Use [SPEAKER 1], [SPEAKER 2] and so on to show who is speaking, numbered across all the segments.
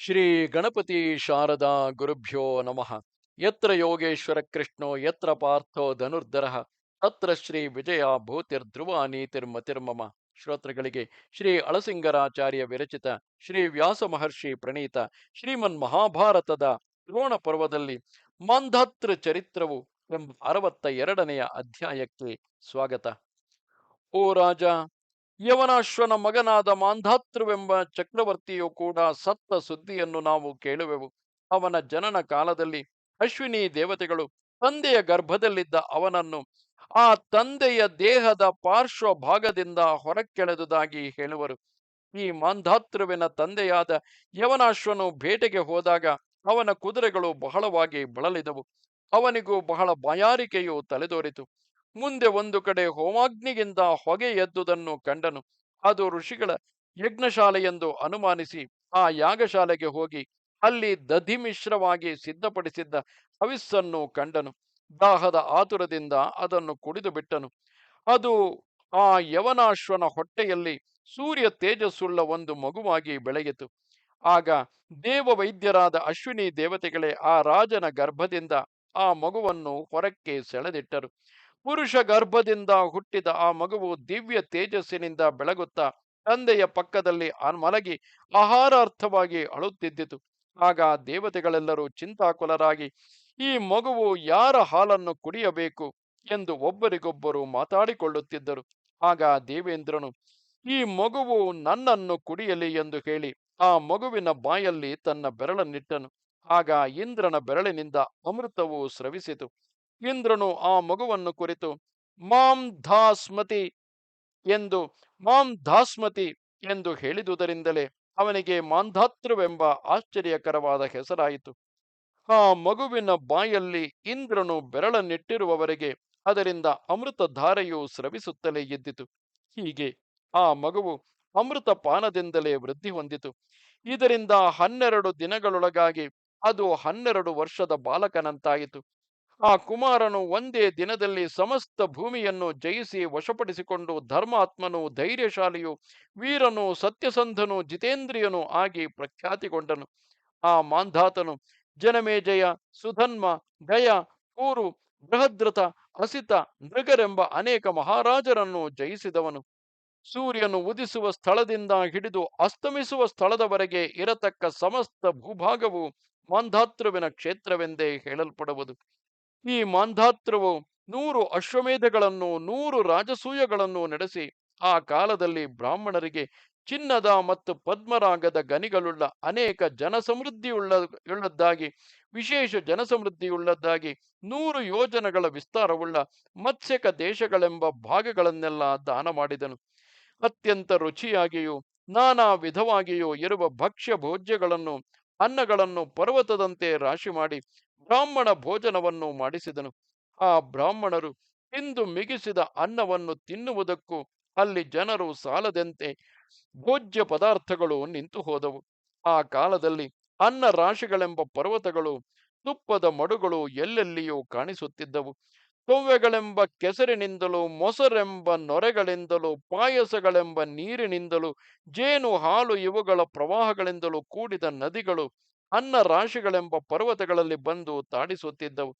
[SPEAKER 1] ಶ್ರೀ ಗಣಪತಿ ಶಾರದಾ ಗುರುಭ್ಯೋ ನಮಃ. ಯತ್ರ ಯೋಗೇಶ್ವರ ಕೃಷ್ಣೋ, ಯತ್ರ ಪಾರ್ಥೋ ಧನುರ್ಧರ, ತತ್ರ ಶ್ರೀ ವಿಜಯ ಭೂತಿರ್ಧ್ರುವ ನೀತಿರ್ಮತಿರ್ಮಮ ಶ್ರೋತೃಗಳಿಗೆ ಶ್ರೀ ಅಳಸಿಂಗರಾಚಾರ್ಯ ವಿರಚಿತ ಶ್ರೀ ವ್ಯಾಸ ಮಹರ್ಷಿ ಪ್ರಣೀತ ಶ್ರೀಮನ್ ಮಹಾಭಾರತದ ದ್ರೋಣ ಪರ್ವದಲ್ಲಿ ಮಾಂಧಾತೃ ಚರಿತ್ರವು ಎಂಬ ಅರವತ್ತ ಎರಡನೆಯ ಅಧ್ಯಾಯಕ್ಕೆ ಸ್ವಾಗತ. ಓ ರಾಜ ಯವನಾಶ್ವನ ಮಗನಾದ ಮಾಂಧಾತೃವೆಂಬ ಚಕ್ರವರ್ತಿಯು ಕೂಡ ಸತ್ತ ಸುದ್ದಿಯನ್ನು ನಾವು ಕೇಳುವೆವು. ಅವನ ಜನನ ಕಾಲದಲ್ಲಿ ಅಶ್ವಿನಿ ದೇವತೆಗಳು ತಂದೆಯ ಗರ್ಭದಲ್ಲಿದ್ದ ಅವನನ್ನು ಆ ತಂದೆಯ ದೇಹದ ಪಾರ್ಶ್ವ ಭಾಗದಿಂದ ಹೊರಕ್ಕೆಳೆದುದಾಗಿ ಹೇಳುವರು. ಈ ಮಾಂಧಾತೃವಿನ ತಂದೆಯಾದ ಯವನಾಶ್ವನು ಬೇಟೆಗೆ ಹೋದಾಗ ಅವನ ಕುದುರೆಗಳು ಬಹಳವಾಗಿ ಬಳಲಿದವು. ಅವನಿಗೂ ಬಹಳ ಬಾಯಾರಿಕೆಯು ತಲೆದೋರಿತು. ಮುಂದೆ ಒಂದು ಕಡೆ ಹೋಮಾಗ್ನಿಗಿಂತ ಹೊಗೆ ಎದ್ದುದನ್ನು ಕಂಡನು. ಅದು ಋಷಿಗಳ ಯಜ್ಞಶಾಲೆಯೆಂದು ಅನುಮಾನಿಸಿ ಆ ಯಾಗಶಾಲೆಗೆ ಹೋಗಿ ಅಲ್ಲಿ ದಧಿ ಮಿಶ್ರವಾಗಿ ಸಿದ್ಧಪಡಿಸಿದ್ದ ಹವಿಸ್ಸನ್ನು ಕಂಡನು. ದಾಹದ ಆತುರದಿಂದ ಅದನ್ನು ಕುಡಿದು ಬಿಟ್ಟನು. ಅದು ಆ ಯವನಾಶ್ವನ ಹೊಟ್ಟೆಯಲ್ಲಿ ಸೂರ್ಯ ತೇಜಸ್ಸುಳ್ಳ ಒಂದು ಮಗುವಾಗಿ ಬೆಳೆಯಿತು. ಆಗ ದೇವವೈದ್ಯರಾದ ಅಶ್ವಿನಿ ದೇವತೆಗಳೇ ಆ ರಾಜನ ಗರ್ಭದಿಂದ ಆ ಮಗುವನ್ನು ಹೊರಕ್ಕೆ ಸೆಳೆದಿಟ್ಟರು. ಪುರುಷ ಗರ್ಭದಿಂದ ಹುಟ್ಟಿದ ಆ ಮಗುವು ದಿವ್ಯ ತೇಜಸ್ಸಿನಿಂದ ಬೆಳಗುತ್ತಾ ತಂದೆಯ ಪಕ್ಕದಲ್ಲಿ ಮಲಗಿ ಆಹಾರಾರ್ಥವಾಗಿ ಅಳುತ್ತಿದ್ದಿತು. ಆಗ ದೇವತೆಗಳೆಲ್ಲರೂ ಚಿಂತಾಕುಲರಾಗಿ, ಈ ಮಗುವು ಯಾರ ಹಾಲನ್ನು ಕುಡಿಯಬೇಕು? ಎಂದು ಒಬ್ಬರಿಗೊಬ್ಬರು ಮಾತಾಡಿಕೊಳ್ಳುತ್ತಿದ್ದರು. ಆಗ ದೇವೇಂದ್ರನು, ಈ ಮಗುವು ನನ್ನನ್ನು ಕುಡಿಯಲಿ ಎಂದು ಹೇಳಿ ಆ ಮಗುವಿನ ಬಾಯಲ್ಲಿ ತನ್ನ ಬೆರಳನ್ನಿಟ್ಟನು. ಆಗ ಇಂದ್ರನ ಬೆರಳಿನಿಂದ ಅಮೃತವು ಸ್ರವಿಸಿತು. ಇಂದ್ರನು ಆ ಮಗುವನ್ನು ಕುರಿತು, ಮಾಂ ಧಾಸ್ಮತಿ ಎಂದು, ಮಾಂ ಧಾಸ್ಮತಿ ಎಂದು ಹೇಳಿದುದರಿಂದಲೇ ಅವನಿಗೆ ಮಾಂಧಾತೃವೆಂಬ ಆಶ್ಚರ್ಯಕರವಾದ ಹೆಸರಾಯಿತು. ಆ ಮಗುವಿನ ಬಾಯಲ್ಲಿ ಇಂದ್ರನು ಬೆರಳನ್ನಿಟ್ಟಿರುವವರೆಗೆ ಅದರಿಂದ ಅಮೃತ ಧಾರೆಯು ಸ್ರವಿಸುತ್ತಲೇ ಇದ್ದಿತು ಹೀಗೆ ಆ ಮಗುವು ಅಮೃತ ಪಾನದಿಂದಲೇ ವೃದ್ಧಿ ಹೊಂದಿತು. ಇದರಿಂದ ಹನ್ನೆರಡು ದಿನಗಳೊಳಗಾಗಿ ಅದು ಹನ್ನೆರಡು ವರ್ಷದ ಬಾಲಕನಂತಾಯಿತು. ಆ ಕುಮಾರನು ಒಂದೇ ದಿನದಲ್ಲಿ ಸಮಸ್ತ ಭೂಮಿಯನ್ನು ಜಯಿಸಿ ವಶಪಡಿಸಿಕೊಂಡು ಧರ್ಮಾತ್ಮನು ಧೈರ್ಯಶಾಲಿಯು, ವೀರನು ಸತ್ಯಸಂಧನು, ಜಿತೇಂದ್ರಿಯನು ಆಗಿ ಪ್ರಖ್ಯಾತಿಗೊಂಡನು. ಆ ಮಾಂಧಾತನು ಜನಮೇಜಯ, ಸುಧನ್ಮ, ಗಯ, ಕೂರು ಬೃಹದ್ರತ ಅಸಿತ ನೃಗರೆಂಬ ಅನೇಕ ಮಹಾರಾಜರನ್ನು ಜಯಿಸಿದವನು. ಸೂರ್ಯನು ಉದಿಸುವ ಸ್ಥಳದಿಂದ ಹಿಡಿದು ಅಸ್ತಮಿಸುವ ಸ್ಥಳದವರೆಗೆ ಇರತಕ್ಕ ಸಮಸ್ತ ಭೂಭಾಗವು ಮಾಂಧಾತೃವಿನ ಕ್ಷೇತ್ರವೆಂದೇ ಹೇಳಲ್ಪಡುವುದು. ಈ ಮಾಂಧಾತೃವು ನೂರು ಅಶ್ವಮೇಧಗಳನ್ನು, ನೂರು ರಾಜಸೂಯಗಳನ್ನು ನಡೆಸಿ, ಆ ಕಾಲದಲ್ಲಿ ಬ್ರಾಹ್ಮಣರಿಗೆ ಚಿನ್ನದ ಮತ್ತು ಪದ್ಮರಾಗದ ಗನಿಗಳುಳ್ಳ ಅನೇಕ ಜನಸಮೃದ್ಧಿಯುಳ್ಳ ಉಳ್ಳದ್ದಾಗಿ ವಿಶೇಷ ಜನಸಮೃದ್ಧಿಯುಳ್ಳದ್ದಾಗಿ, ನೂರು ಯೋಜನೆಗಳ ವಿಸ್ತಾರವುಳ್ಳ ಮತ್ಸ್ಯಕ ದೇಶಗಳೆಂಬ ಭಾಗಗಳನ್ನೆಲ್ಲ ದಾನ ಮಾಡಿದನು. ಅತ್ಯಂತ ರುಚಿಯಾಗಿಯೂ, ನಾನಾ ವಿಧವಾಗಿಯೂ ಇರುವ ಭಕ್ಷ್ಯ ಭೋಜ್ಯಗಳನ್ನು, ಅನ್ನಗಳನ್ನು ಪರ್ವತದಂತೆ ರಾಶಿ ಮಾಡಿ ಬ್ರಾಹ್ಮಣ ಭೋಜನವನ್ನು ಮಾಡಿಸಿದನು. ಆ ಬ್ರಾಹ್ಮಣರು ತಿಂದು ಮಿಗಿಸಿದ ಅನ್ನವನ್ನು ತಿನ್ನುವುದಕ್ಕೂ ಅಲ್ಲಿ ಜನರು ಸಾಲದಂತೆ ಭೋಜ್ಯ ಪದಾರ್ಥಗಳು ನಿಂತು ಹೋದವು. ಆ ಕಾಲದಲ್ಲಿ ಅನ್ನ ರಾಶಿಗಳೆಂಬ ಪರ್ವತಗಳು, ತುಪ್ಪದ ಮಡುಗಳು ಎಲ್ಲೆಲ್ಲಿಯೂ ಕಾಣಿಸುತ್ತಿದ್ದವು. ತೊವ್ವೆಗಳೆಂಬ ಕೆಸರಿನಿಂದಲೂ, ಮೊಸರೆಂಬ ನೊರೆಗಳಿಂದಲೂ, ಪಾಯಸಗಳೆಂಬ ನೀರಿನಿಂದಲೂ, ಜೇನು ಹಾಲು ಇವುಗಳ ಪ್ರವಾಹಗಳಿಂದಲೂ ಕೂಡಿದ ನದಿಗಳು ಅನ್ನ ರಾಶಿಗಳೆಂಬ ಪರ್ವತಗಳಲ್ಲಿ ಬಂದು ತಾಡಿಸುತ್ತಿದ್ದವು.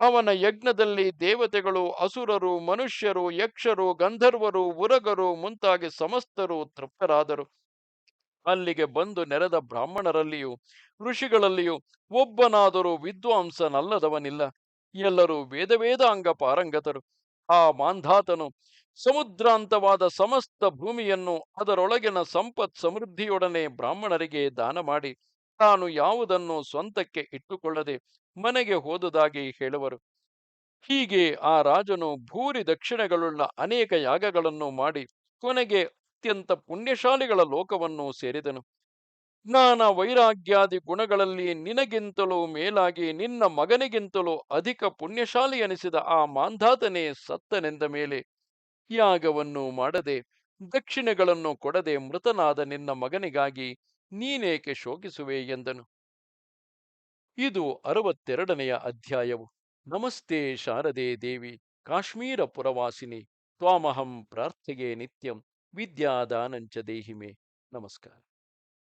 [SPEAKER 1] ಅವನ ಯಜ್ಞದಲ್ಲಿ ದೇವತೆಗಳು, ಅಸುರರು, ಮನುಷ್ಯರು, ಯಕ್ಷರು, ಗಂಧರ್ವರು, ಉರಗರು ಮುಂತಾಗಿ ಸಮಸ್ತರು ತೃಪ್ತರಾದರು. ಅಲ್ಲಿಗೆ ಬಂದು ನೆರೆದ ಬ್ರಾಹ್ಮಣರಲ್ಲಿಯೂ, ಋಷಿಗಳಲ್ಲಿಯೂ ಒಬ್ಬನಾದರೂ ವಿದ್ವಾಂಸನಲ್ಲದವನಿಲ್ಲ. ಎಲ್ಲರೂ ವೇದ ಅಂಗ ಪಾರಂಗತರು. ಆ ಮಾಂಧಾತನು ಸಮುದ್ರಾಂತವಾದ ಸಮಸ್ತ ಭೂಮಿಯನ್ನು ಅದರೊಳಗಿನ ಸಂಪತ್ ಸಮೃದ್ಧಿಯೊಡನೆ ಬ್ರಾಹ್ಮಣರಿಗೆ ದಾನ ಮಾಡಿ ತಾನು ಯಾವುದನ್ನು ಸ್ವಂತಕ್ಕೆ ಇಟ್ಟುಕೊಳ್ಳದೆ ಮನೆಗೆ ಹೋದುದಾಗಿ ಹೇಳುವರು. ಹೀಗೆ ಆ ರಾಜನು ಭೂರಿ ದಕ್ಷಿಣೆಗಳುಳ್ಳ ಅನೇಕ ಯಾಗಗಳನ್ನು ಮಾಡಿ ಕೊನೆಗೆ ಅತ್ಯಂತ ಪುಣ್ಯಶಾಲಿಗಳ ಲೋಕವನ್ನು ಸೇರಿದನು. ಜ್ಞಾನ ವೈರಾಗ್ಯಾದಿ ಗುಣಗಳಲ್ಲಿ ನಿನಗಿಂತಲೂ ಮೇಲಾಗಿ ನಿನ್ನ ಮಗನಿಗಿಂತಲೂ ಅಧಿಕ ಪುಣ್ಯಶಾಲಿ ಎನಿಸಿದ ಆ ಮಾಂಧಾತನೇ ಸತ್ತನೆಂದ ಮೇಲೆ ಯಾಗವನ್ನು ಮಾಡದೆ ದಕ್ಷಿಣೆಗಳನ್ನು ಕೊಡದೆ ಮೃತನಾದ ನಿನ್ನ ಮಗನಿಗಾಗಿ ನೀನೇಕೆ ಶೋಕಿಸುವೆ? ಎಂದನು. ಇದು ಅರವತ್ತೆರಡನೆಯ ಅಧ್ಯಾಯವು. ನಮಸ್ತೆ ಶಾರದೆ ದೇವಿ, ಕಾಶ್ಮೀರ ಪುರವಾಸಿನಿ, ತ್ವಾಮಹಂ ಪ್ರಾರ್ಥಿಗೆ ನಿತ್ಯಂ, ವಿದ್ಯಾದಾನಂಚ ದೇಹಿಮೆ. ನಮಸ್ಕಾರ.